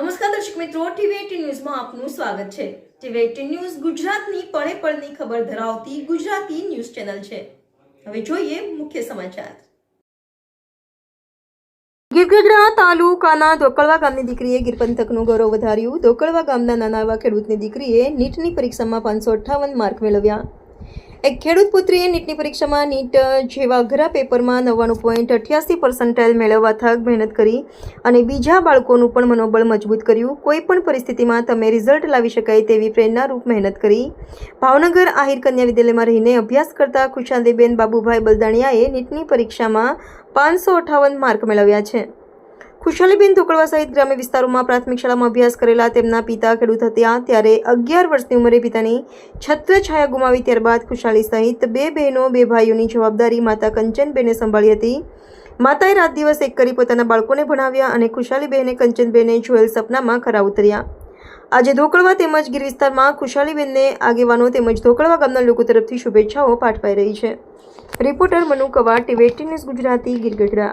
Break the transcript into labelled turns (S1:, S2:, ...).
S1: નમસ્કાર દર્શક મિત્રો ટીવી ન્યૂઝમાં આપનું સ્વાગત છે. ટીવી એટીન ન્યૂઝ ગુજરાતની પળે પળની ખબર ધરાવતી ગુજરાતી ન્યૂઝ ચેનલ છે. હવે જોઈએ મુખ્ય સમાચાર. ગીરગઢડા તાલુકાના ધોકળવા ગામની દીકરીએ ગીર પંથકનું ગૌરવ વધાર્યું. ધોકળવા ગામના નાના એવા ખેડૂતની દીકરીએ નીટની પરીક્ષામાં પાંચસો અઠ્ઠાવન માર્ક મેળવ્યા. એક ખેડૂત પુત્રીએ નીટની પરીક્ષામાં નીટ જેવા અઘરા પેપરમાં નવ્વાણું પોઈન્ટ અઠ્યાસી પર્સન્ટાઇલ મેળવવા થક મહેનત કરી અને બીજા બાળકોનું પણ મનોબળ મજબૂત કર્યું. કોઈ પણ પરિસ્થિતિમાં તમે રિઝલ્ટ લાવી શકાય તેવી પ્રેરણારૂપ મહેનત કરી. ભાવનગર આહિર કન્યા વિદ્યાલયમાં રહીને અભ્યાસ કરતા ખુશાલીબેન બાબુભાઈ બલદાણિયાએ નીટની પરીક્ષામાં પાંચસો અઠ્ઠાવન માર્ક મેળવ્યા છે. ખુશાલીબેન ધોકળવા સહિત ગ્રામ્ય વિસ્તારોમાં પ્રાથમિક શાળામાં અભ્યાસ કરેલા તેમના પિતા ખેડૂત હતા. ત્યારે અગિયાર વર્ષની ઉંમરે પિતાની છત્ર છાયા ગુમાવી ત્યારબાદ ખુશાલી સહિત બે બહેનો, બે ભાઈઓની જવાબદારી માતા કંચનબેને સંભાળી હતી. માતાએ રાત દિવસ એક કરી પોતાના બાળકોને ભણાવ્યા અને ખુશાલીબેને કંચનબેને જોયેલ સપનામાં ખરા ઉતર્યા. આજે ધોકળવા તેમજ ગીર વિસ્તારમાં ખુશાલીબેનને આગેવાનો તેમજ ધોકળવા ગામના લોકો તરફથી શુભેચ્છાઓ પાઠવાઈ રહી છે. Reporter Manu Kavat TV news Gujarati Girgadhada